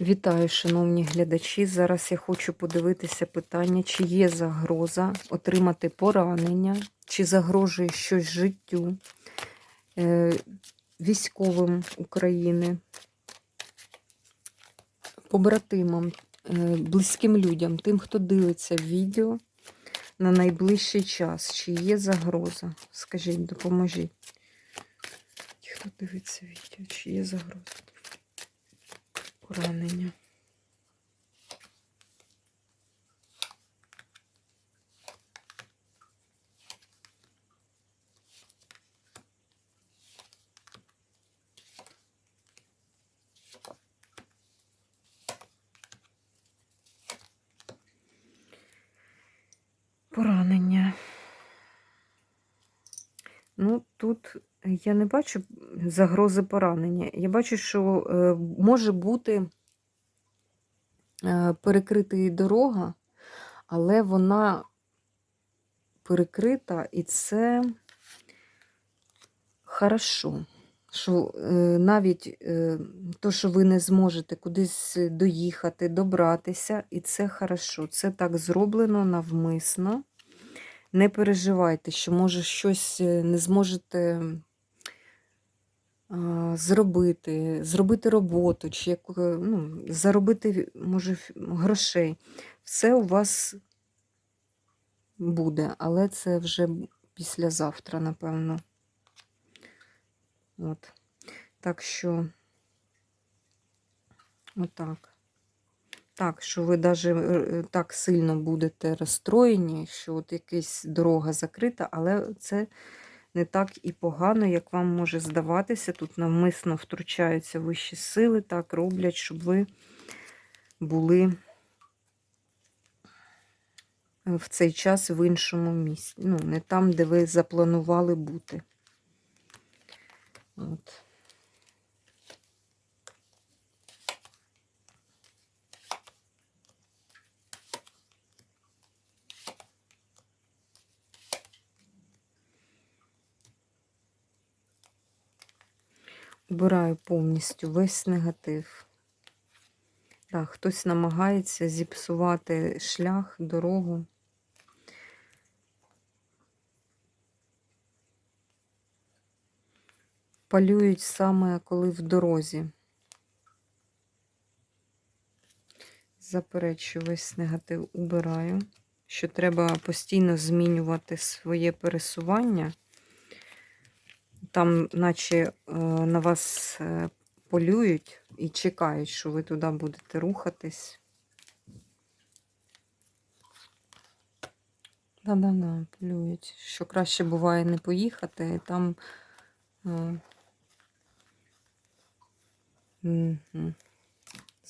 Вітаю, шановні глядачі. Зараз я хочу подивитися питання, чи є загроза отримати поранення, чи загрожує щось життю е, військовим України, побратимам, е, близьким людям, тим, хто дивиться відео на найближчий час. Чи є загроза? Скажіть, допоможіть. Ті, Хто дивиться відео, чи є загроза? Поранення. Поранення. Ну, тут я не бачу загрози поранення. Я бачу, що е, може бути е, перекрита дорога, але вона перекрита, і це хорошо. Що е, навіть то, що ви не зможете кудись доїхати, добратися, і це хорошо. Це так зроблено навмисно. Не переживайте, що може щось не зможете зробити, зробити роботу, чи яку, ну, заробити може, грошей. Все у вас буде, але це вже післязавтра, напевно. От. Так що, отак. Так, що ви навіть так сильно будете розстроєні, що от якась дорога закрита, але це не так і погано, як вам може здаватися. Тут навмисно втручаються вищі сили, так роблять, щоб ви були в цей час в іншому місці. Ну, не там, де ви запланували бути. От. Убираю повністю весь негатив. Так, хтось намагається зіпсувати шлях, дорогу. Палюють саме коли в дорозі. Заперечую весь негатив убираю. Що треба постійно змінювати своє пересування. Там, наче е, на вас е, полюють і чекають, що ви туди будете рухатись. Да-да-да, полюють. Що краще буває не поїхати, і там. мгм.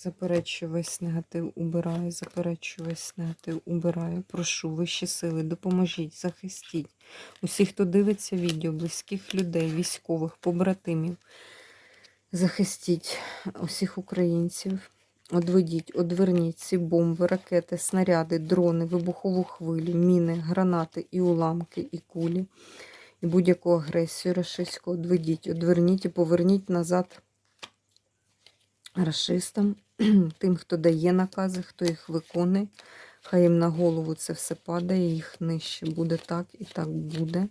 Заперечую весь негатив, убираю, заперечую весь негатив, убираю. Прошу, вищі сили, допоможіть, захистіть. Усіх, хто дивиться відео, близьких людей, військових, побратимів. Захистіть усіх українців. Одведіть, одверніть ці бомби, ракети, снаряди, дрони, вибухову хвилю, міни, гранати і уламки, і кулі, і будь-яку агресію рашистську одведіть, одверніть і поверніть назад рашистам, тим, хто дає накази, хто їх виконує. Хай їм на голову це все падає, їх нижче буде так і так буде.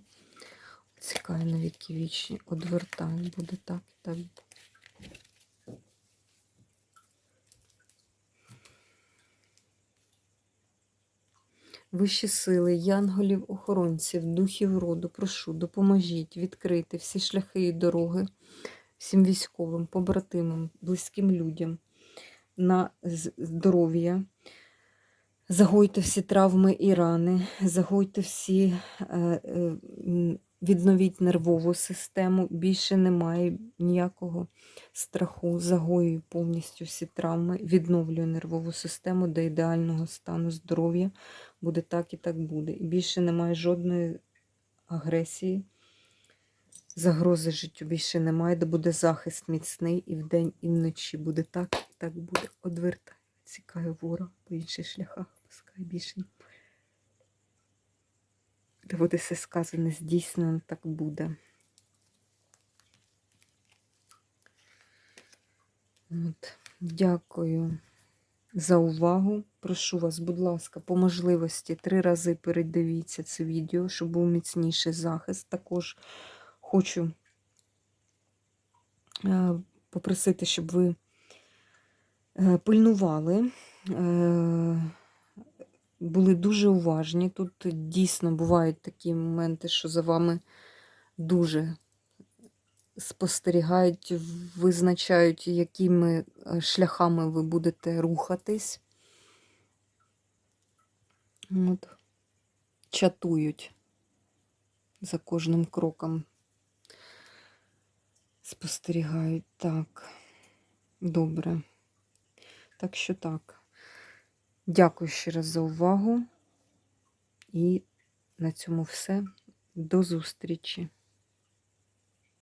Цікає на вічні. Одвертаю, буде так і так буде. Вищі сили, янголів, охоронців, духів роду, прошу, допоможіть відкрити всі шляхи і дороги всім військовим, побратимам, близьким людям на здоров'я. Загойте всі травми і рани, загойте всі, е, е, відновіть нервову систему. Більше немає ніякого страху. Загоюю повністю всі травми, відновлюю нервову систему до ідеального стану здоров'я. Буде так і так буде. І більше немає жодної агресії. Загрози життю більше немає, де буде захист міцний і вдень, і вночі. Буде так, і так буде. Одвертай, цікає ворог по інших шляхах, пускай більше. Де буде все сказане, здійснено, так буде. От. Дякую за увагу. Прошу вас, будь ласка, по можливості три рази передивіться це відео, щоб був міцніший захист. Також хочу е, попросити, щоб ви е, пильнували, е, були дуже уважні. Тут дійсно бувають такі моменти, що за вами дуже спостерігають, визначають, якими шляхами ви будете рухатись. От. Чатують за кожним кроком. Спостерігають так. Добре. Так що так. Дякую ще раз за увагу. І на цьому все. До зустрічі!